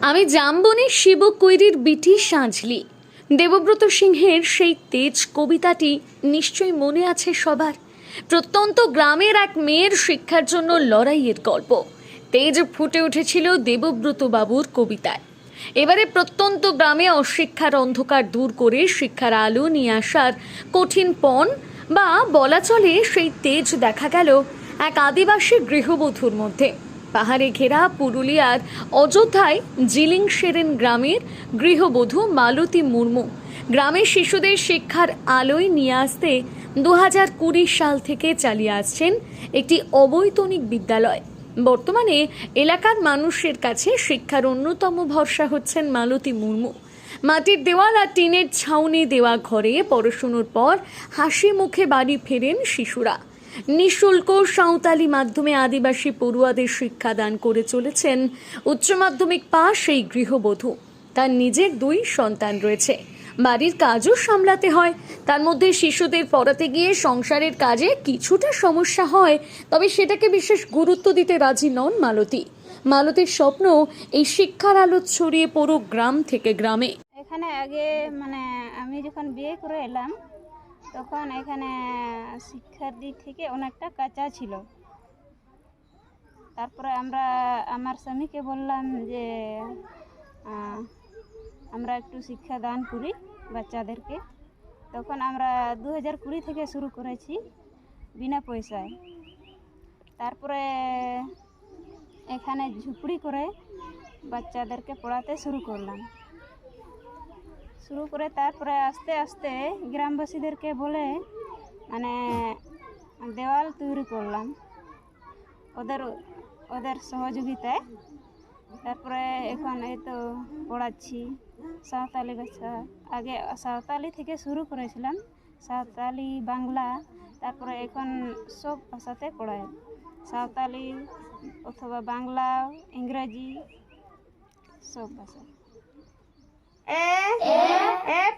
আমি জামবনি শিব কৈরির বিটি সাঁঝলি দেবব্রত সিংহের সেই তেজ কবিতাটি নিশ্চয়ই মনে আছে সবার। প্রত্যন্ত গ্রামের এক মেয়ের শিক্ষার জন্য লড়াইয়ের গল্প। তেজ ফুটে উঠেছিল দেবব্রত বাবুর কবিতায়। এবারে প্রত্যন্ত গ্রামে অশিক্ষার অন্ধকার দূর করে শিক্ষার আলো নিয়ে আসার কঠিন পণ বা বলা চলে সেই তেজ দেখা গেল এক আদিবাসী গৃহবধূর মধ্যে। পাহাড়ে ঘেরা পুরুলিয়ার অযোধ্যায় জিলিং সেরেন গ্রামের গৃহবধূ মালতী মুর্মু। গ্রামের শিশুদের শিক্ষার আলোয় নিয়ে আসতে দু হাজার কুড়ি সাল থেকে চালিয়ে আসছেন একটি অবৈতনিক বিদ্যালয়। বর্তমানে এলাকার মানুষের কাছে শিক্ষার অন্যতম ভরসা হচ্ছেন মালতী মুর্মু। মাটির দেওয়াল আর টিনের ছাউনি দেওয়া ঘরে পড়াশুনোর পর হাসি মুখে বাড়ি ফেরেন শিশুরা। নিঃশুল্ক সাঁওতালি মাধ্যমে আদিবাসী পড়ুয়াদের শিক্ষাদান করে চলেছেন উচ্চ মাধ্যমিক পাশ এই গৃহবধূ। তার নিজের দুই সন্তান রয়েছে। বাড়ির কাজও সামলাতে হয়। তার মধ্যে শিশুদের পড়াতে গিয়ে সংসারের কাজে কিছুটা সমস্যা হয়, তবে সেটাকে বিশেষ গুরুত্ব দিতে রাজি নন মালতী। মালতীর স্বপ্ন, এই শিক্ষার আলো ছড়িয়ে পড়ুক গ্রাম থেকে গ্রামে। এখানে আগে মানে আমি যখন বিয়ে করে এলাম তখন এখানে শিক্ষার দিক থেকে অনেকটা কাঁচা ছিল। তারপরে আমরা, আমার স্বামীকে বললাম যে আমরা একটু শিক্ষা দান করি বাচ্চাদেরকে। তখন আমরা দু হাজার কুড়ি থেকে শুরু করেছি বিনা পয়সায়। তারপরে এখানে ঝুপড়ি করে বাচ্চাদেরকে পড়াতে শুরু করলাম। শুরু করে তারপরে আস্তে আস্তে গ্রামবাসীদেরকে বলে মানে দেওয়াল তৈরি করলাম। ওদের ওদের সহযোগিতায়। তারপরে এখন এই তো পড়াচ্ছি। সাঁওতালি ভাষা আগে সাঁওতালি থেকে শুরু করেছিলাম। সাঁওতালি বাংলা, তারপরে এখন সব ভাষাতে পড়াই। সাঁওতালি অথবা বাংলা, ইংরাজি, সব ভাষা F